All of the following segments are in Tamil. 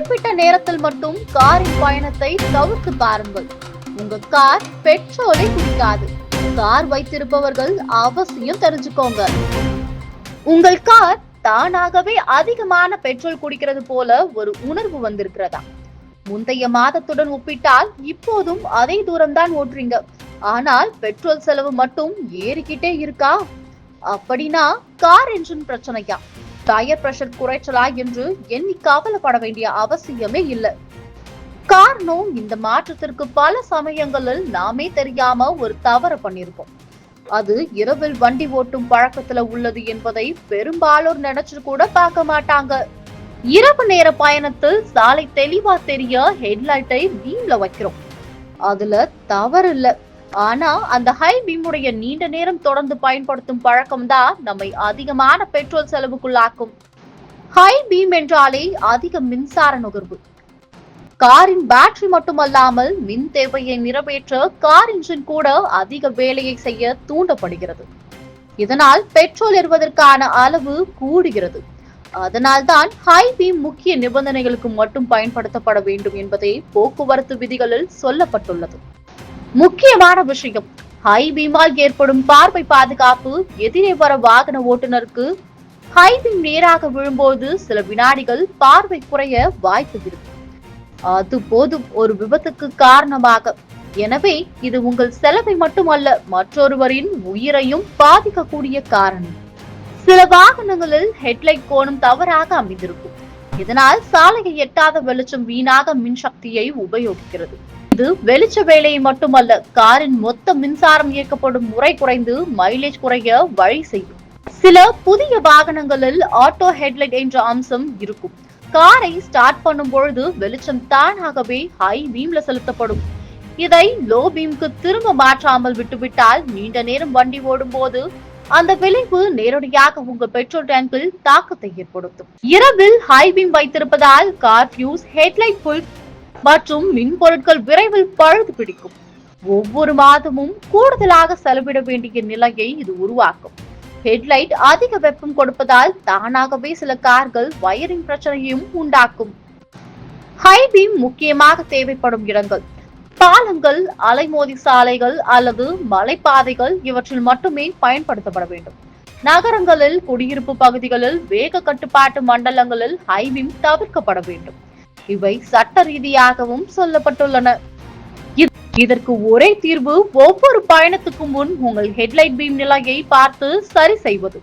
குறிப்பிட்ட நேரத்தில் மட்டும் காரின் பயணத்தை தவிர்த்து பாருங்கள். உங்க கார் பெட்ரோலை குடிக்காது. கார் வைத்திருப்பவர்கள் அவசியம் தெரிஞ்சுக்கோங்க. உங்கள் கார் தானாகவே அதிகமான பெட்ரோல் குடிக்கிறது போல ஒரு உணர்வு வந்திருக்கிறதா? முந்தைய மாதத்துடன் ஒப்பிட்டால் இப்போதும் அதே தூரம்தான் ஓட்டுறீங்க. ஆனால் பெட்ரோல் செலவு மட்டும் ஏறிக்கிட்டே இருக்கா? அப்படின்னா கார் என்ஜின் பிரச்சனையா? டயர் பிரஷர் குறைச்சலா என்று எண்ணி கவலைப்பட வேண்டிய அவசியமே இல்லை. காரணம் இந்த மாற்றத்திற்கு பல சமயங்களில் நாமே தெரியாம ஒரு தவறு பண்ணியிருப்போம் அது இரவில் வண்டி ஓட்டும் பழக்கத்துல உள்ளது என்பதை பெரும்பாலோர் நினைச்சு கூட பார்க்க மாட்டாங்க. இரவு நேர பயணத்தில் சாலை தெளிவா தெரிய ஹெட்லைட்டை பீம்ல வைக்கிறோம். அதுல தவறு இல்லை. ஆனா அந்த ஹை பீமுடைய நீண்ட நேரம் தொடர்ந்து பயன்படுத்தும் பழக்கம் தான் நம்மை அதிகமான பெட்ரோல் செலவுக்குள்ளாக்கும். ஹை பீம் என்றாலே அதிக மின்சார நுகர்வு. காரின் பேட்டரி மட்டுமல்லாமல் மின் தேவையை நிறைவேற்ற கார் இன்ஜின் கூட அதிக வேலையை செய்ய தூண்டப்படுகிறது. இதனால் பெட்ரோல் எறுவதற்கான அளவு கூடுகிறது. அதனால்தான் ஹை பீம் முக்கிய நிபந்தனைகளுக்கு மட்டும் பயன்படுத்தப்பட வேண்டும் என்பதே போக்குவரத்து விதிகளில் சொல்லப்பட்டுள்ளது. முக்கியமான விஷயம். ஹை பீமால் ஏற்படும் பார்வை பாதுகாப்பு எதிரே வர வாகன ஓட்டுநருக்கு. ஹை பீம் நேராக விழும்போது சில வினாடிகள் பார்வை குறைய வாய்ப்பு இருக்கும் அது போதும் ஒரு விபத்துக்கு காரணமாக. எனவே இது உங்கள் செலவை மட்டுமல்ல மற்றொருவரின் உயிரையும் பாதிக்கக்கூடிய காரணம். சில வாகனங்களில் ஹெட்லைட் கோணம் தவறாக அமைந்திருக்கும். இதனால் சாலையை எட்டாத வெளிச்சம் வீணாக மின்சக்தியை உபயோகிக்கிறது. இது வெளிச்ச வேலையை மட்டுமல்ல காரின் மொத்த மின்சாரம் இயக்கப்படும் முறை குறைந்து மைலேஜ் குறைய வழி செய்யும். சில புதிய வாகனங்களில் ஆட்டோ ஹெட்லைட் என்ற அம்சம் இருக்கும். காரை ஸ்டார்ட் பண்ணும் பொழுது வெளிச்சம் தானாகவே ஹை பீம்ல செலுத்தப்படும். இதை லோ பீம்க்கு திரும்ப மாற்றாமல் விட்டுவிட்டால் நீண்ட நேரம் வண்டி ஓடும் போது அந்த விளைவு நேரடியாக உங்க பெட்ரோல் டேங்கில் தாக்கத்தை ஏற்படுத்தும். இரவில் ஹை பீம் வைத்திருப்பதால் கார் ஃபியூஸ் ஹெட்லைட் புல் மற்றும் மின் பொருட்கள் விரைவில் பழுது பிடிக்கும். ஒவ்வொரு மாதமும் கூடுதலாக செலவிட வேண்டிய நிலையை இது உருவாக்கும். ஹெட்லைட் அதிக வெப்பம் கொடுப்பதால் தானாகவே சில கார்கள் வயரிங் பிரச்சனையும் உண்டாக்கும். ஹை பீம் முக்கியமாக தேவைப்படும் இடங்கள். பாலங்கள் அலைமோதி சாலைகள் அல்லது மலைப்பாதைகள் இவற்றில் மட்டுமே பயன்படுத்தப்பட வேண்டும். நகரங்களில் குடியிருப்பு பகுதிகளில் வேக கட்டுப்பாட்டு மண்டலங்களில் ஹைவிம் தவிர்க்கப்பட வேண்டும். இவை சட்ட ரீதியாகவும் சொல்லப்பட்டுள்ளன. இதற்கு ஒரே தீர்வு ஒவ்வொரு பயணத்துக்கும் முன் உங்கள் ஹெட்லைட் பீம் நிலையை பார்த்து சரி செய்வது.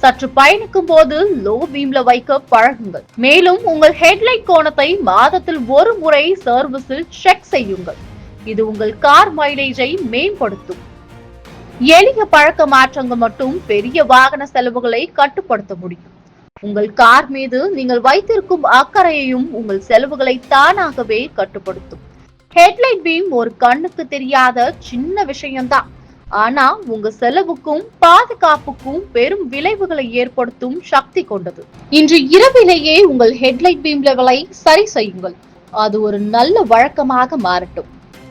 சற்று பயணிக்கும் போது லோ பீம்ல வைக்க பழகுங்கள். மேலும் உங்கள் ஹெட்லைட் கோணத்தை மாதத்தில் ஒரு முறை சர்வீஸில் செக் செய்யுங்கள். இது உங்கள் கார் மைலேஜை மேம்படுத்தும். எளிய பழக்க மாற்றங்கள் மட்டும் பெரிய வாகன செலவுகளை கட்டுப்படுத்த முடியும். உங்கள் கார் மீது நீங்கள் வைத்திருக்கும் அக்கறையையும் உங்கள் செலவுகளை தானாகவே கட்டுப்படுத்தும். ஹெட்லைட் பீம் ஒரு கண்ணுக்கு தெரியாத சின்ன விஷயம்தான். ஆனா உங்க செலவுக்கும் பாதுகாப்புக்கும் பெரும் விளைவுகளை ஏற்படுத்தும் சக்தி கொண்டது. இன்று இரவிலேயே உங்கள் ஹெட்லைட் பீம் லெவலை சரி செய்யுங்கள். அது ஒரு நல்ல வழக்கமாக மாறட்டும்.